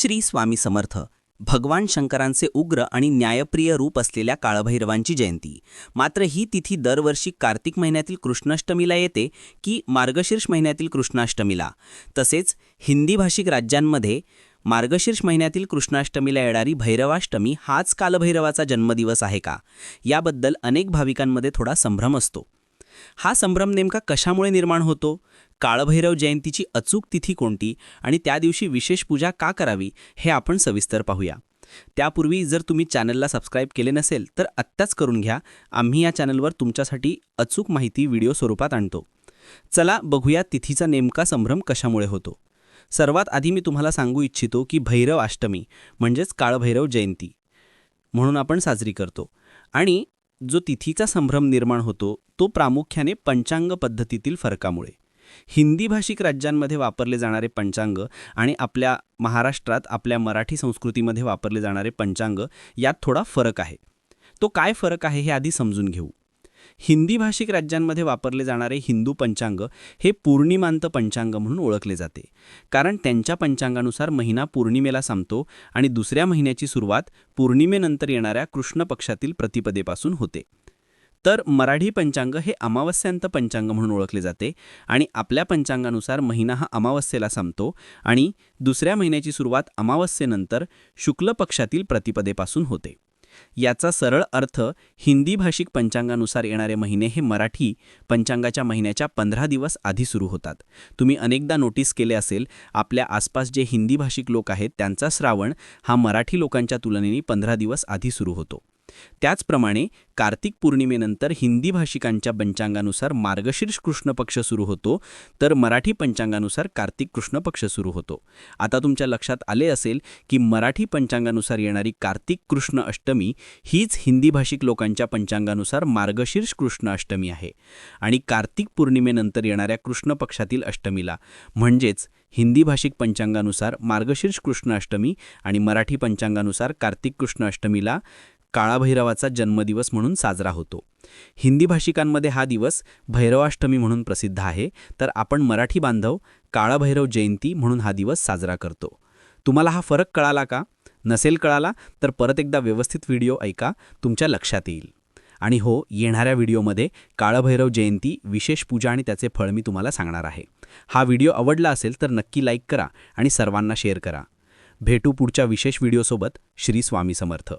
श्री स्वामी समर्थ. भगवान शंकरांचे उग्र आणि न्यायप्रिय रूप असलेल्या काळभैरवांची जयंती. मात्र ही तिथी दरवर्षी कार्तिक महिन्यातील कृष्णाष्टमीला येते की मार्गशीर्ष महिन्यातील कृष्णाष्टमीला. तसेच हिंदी भाषिक राज्यांमध्ये मार्गशीर्ष महिन्यातील कृष्णाष्टमीला येणारी भैरवाष्टमी हाच कालभैरवाचा जन्मदिवस आहे का? याबद्दल अनेक भाविकांमध्ये थोडा संभ्रम असतो. हा संभ्रम नेमका कशामुळे निर्माण होतो? काळभैरव जयंतीची अचूक तिथी कोणती? आणि त्या दिवशी विशेष पूजा का करावी? हे आपण सविस्तर पाहूया. त्यापूर्वी जर तुम्ही चॅनलला सबस्क्राईब केले नसेल तर आत्ताच करून घ्या. आम्ही या चॅनलवर तुमच्यासाठी अचूक माहिती व्हिडिओ स्वरूपात आणतो. चला बघूया तिथीचा नेमका संभ्रम कशामुळे होतो. सर्वात आधी मी तुम्हाला सांगू इच्छितो की भैरव अष्टमी म्हणजेच काळभैरव जयंती म्हणून आपण साजरी करतो. आणि जो तिथीचा संभ्रम निर्माण होतो तो प्रामुख्याने पंचांग पद्धतीतील फरकामुळे. हिंदी भाषिक राज्यांमध्ये वापरले जाणारे पंचांग आणि आपल्या महाराष्ट्रात आपल्या मराठी संस्कृतीमध्ये वापरले जाणारे पंचांग यात थोडा फरक आहे. तो काय फरक आहे हे आधी समजून घेऊ. हिंदी भाषिक राज्यांमध्ये वापरले जाणारे हिंदू पंचांग हे पूर्णिमांत पंचांग म्हणून ओळखले जाते. कारण त्यांच्या पंचांगानुसार महिना पौर्णिमेला संपतो आणि दुसऱ्या महिन्याची सुरुवात पौर्णिमेनंतर येणाऱ्या कृष्ण पक्षातील प्रतिपदेपासून होते. तर मराठी पंचांग हे अमावस्यांत पंचांग म्हणून ओळखले जाते आणि आपल्या पंचांगानुसार महिना हा अमावस्येला संपतो आणि दुसऱ्या महिन्याची सुरुवात अमावस्येनंतर शुक्ल पक्षातील प्रतिपदेपासून होते. याचा सरळ अर्थ हिंदी भाषिक पंचांगानुसार येणारे महिने हे मराठी पंचांगाच्या महिन्याच्या पंधरा दिवस आधी सुरू होतात. तुम्ही अनेकदा नोटीस केले असेल आपल्या आसपास जे हिंदी भाषिक लोक आहेत त्यांचा श्रावण हा मराठी लोकांच्या तुलनेने पंधरा दिवस आधी सुरू होतो. त्याचप्रमाणे कार्तिक पौर्णिमेनंतर हिंदी भाषिकांच्या पंचांगानुसार मार्गशीर्ष कृष्ण पक्ष सुरू होतो तर मराठी पंचांगानुसार कार्तिक कृष्ण पक्ष सुरू होतो. आता तुमच्या लक्षात आले असेल की मराठी पंचांगानुसार येणारी कार्तिक कृष्ण अष्टमी हीच हिंदी भाषिक लोकांच्या पंचांगानुसार मार्गशीर्ष कृष्ण अष्टमी आहे. आणि कार्तिक पौर्णिमेनंतर येणाऱ्या कृष्ण पक्षातील अष्टमीला म्हणजेच हिंदी भाषिक पंचांगानुसार मार्गशीर्ष कृष्ण अष्टमी आणि मराठी पंचांगानुसार कार्तिक कृष्ण अष्टमीला काळाभैरवाचा जन्मदिवस म्हणून साजरा होतो. हिंदी भाषिकांमध्ये हा दिवस भैरवाष्टमी म्हणून प्रसिद्ध आहे. तर आपण मराठी बांधव काळाभैरव जयंती म्हणून हा दिवस साजरा करतो. तुम्हाला हा फरक कळाला का? नसेल कळाला तर परत एकदा व्यवस्थित व्हिडिओ ऐका तुमच्या लक्षात येईल. आणि हो येणाऱ्या व्हिडिओमध्ये काळभैरव जयंती विशेष पूजा आणि त्याचे फळ मी तुम्हाला सांगणार आहे. हा व्हिडिओ आवडला असेल तर नक्की लाईक करा आणि सर्वांना शेअर करा. भेटू पुढच्या विशेष व्हिडिओसोबत. श्री स्वामी समर्थ.